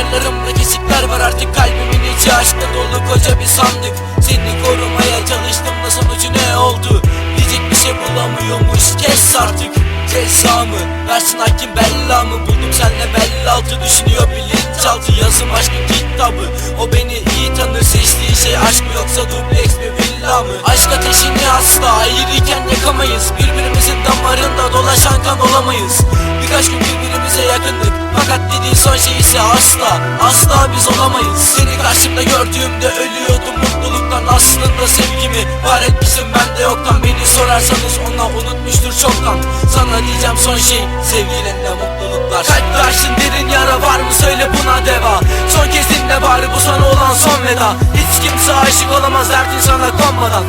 Yanımda kesikler var artık kalbimin içi aşkla dolu koca bir sandık. Seni korumaya çalıştım da sonucu ne oldu? Diyecek bir şey bulamıyormuş kes artık. Ceza mı? Versin hakim bella mı? Buldum senle bella altı düşünüyor bilinçaltı. Yazım aşkın kitabı. O beni iyi tanır seçtiği şey aşk mı yoksa dubleks mi villa mı? Aşk ateşini asla ayrıyken yakamayız. Birbirimizin damarında dolaşan kan olamayız. Birkaç gün Fakat dediğin son şey ise asla Asla biz olamayız. Seni karşımda gördüğümde ölüyordum mutluluktan. Aslında sevgimi var etmişim ben de yoktan. Beni sorarsanız ona unutmuştur çoktan. Sana diyeceğim son şey sevgilinle mutluluklar. Kalp karşın derin yara var mı? Söyle buna deva. Son kez dinle bari bu sana olan son veda. Hiç kimse aşık olamaz derdin sana konmadan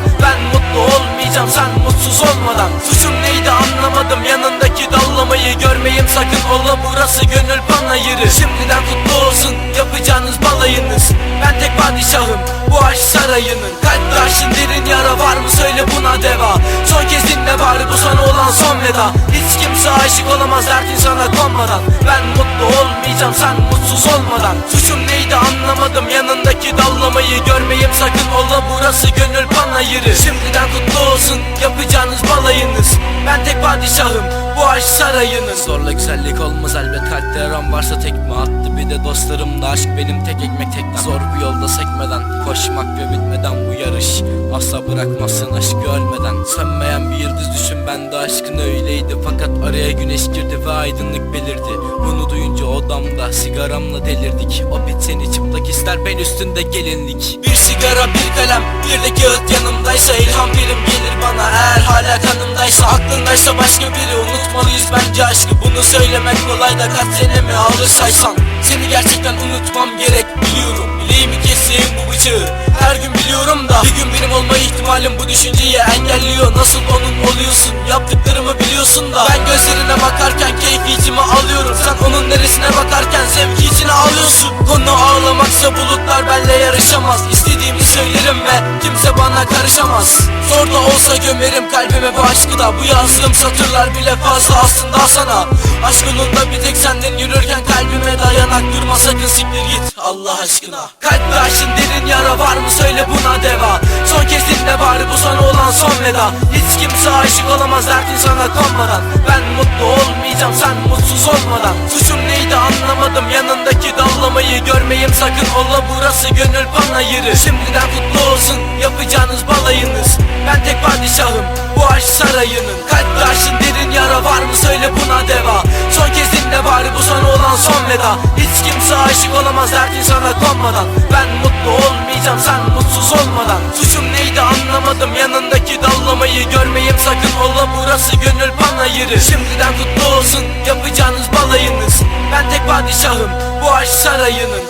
panayırı Şimdiden kutlu olsun. Yapacağınız balayınız. Ben tek padişahım. Bu aşk sarayının. Kalp karşın derin yara var mı? Söyle buna deva. Son kez dinle bari bu sana olan son veda. Hiç kimse aşık olamaz derdin sana konmadan. Ben mutlu olmayacağım sen mutsuz olmadan. Suçum neydi anlamadım. Yanındaki dallamayı Görmeyim sakın. Ola burası gönül panayırı. Şimdiden kutlu olsun. Yapacağınız balayınız. Ben tek padişahım bu aşk sarayının Zorla güzellik olmaz elbet. Kalpte yaram varsa tekme attı. Bir de dostlarımla aşk benim tek ekmek teknem Zor bir yolda sekmeden koşmak ve bitmeden bu yarış. Asla bırakmazsın aşkı ölmeden. Sönmeyen bir yıldız düşün ben de aşkın öyleydi. Fakat araya güneş girdi ve aydınlık belirdi. Bunu duyunca odamda sigaramla delirdik. O bit seni çıplak ister ben üstünde gelinlik. Bir sigara bir kalem bir de kağıt yanımdaysa ilham birim gelir bana. Eğer hala kanımdaysa aklındaysa başka biri Unutmalıyız bence aşkı? Bunu söylemek kolay da kaç senemi alır saysan? Seni gerçekten unutmam gerek biliyorum. Bileğimi keseyim bu bıçağı Her gün biliyorum da Bir gün benim olma ihtimalim bu düşünceyi engelliyor. Nasıl onun oluyorsun? Yaptıklarımı biliyorsun da Ben gözlerine bakarken keyfiyetimi alıyorum. Sen onun neresine bakarken zevki içine alıyorsun? Konu ağlamaksa bulutlar benle yarışamaz. İstediğimi söylerim ve kimse bana karışamaz. Zor da olsa gömerim kalbime bu aşkı da. Bu yazdığım satırlar bile fazla aslında sana. Aşk yolunda bir tek senden yürürken kalbime dayanak durma. Sakın siktir git Allah aşkına. Kalp karşın derin yara var mı? Söyle buna deva. Son kez dinle bari bu sana olan son veda kimse aşık olamaz derdin sana konmadan Ben mutlu olmayacağım sen mutsuz olmadan. Suçum neydi anlamadım yanındaki dallamayı Görmeyim sakın. Ola burası gönül panayırı. Şimdiden kutlu olsun yapacağınız balayınız. Ben tek padişahım bu aşk sarayının. Kalp karşın derin yara var mı? Söyle buna deva. Son kez dinle bari bu sana olan son veda kimse aşık olamaz derdin sana konmadan. Ben mutlu olmayacağım sen mutsuz olmadan. Suçum neydi anlamadım yanındaki dallamayı Görmeyim sakın. Ola burası gönül panayırı. Şimdiden kutlu olsun yapacağınız balayınız. Ben tek padişahım bu aşk sarayının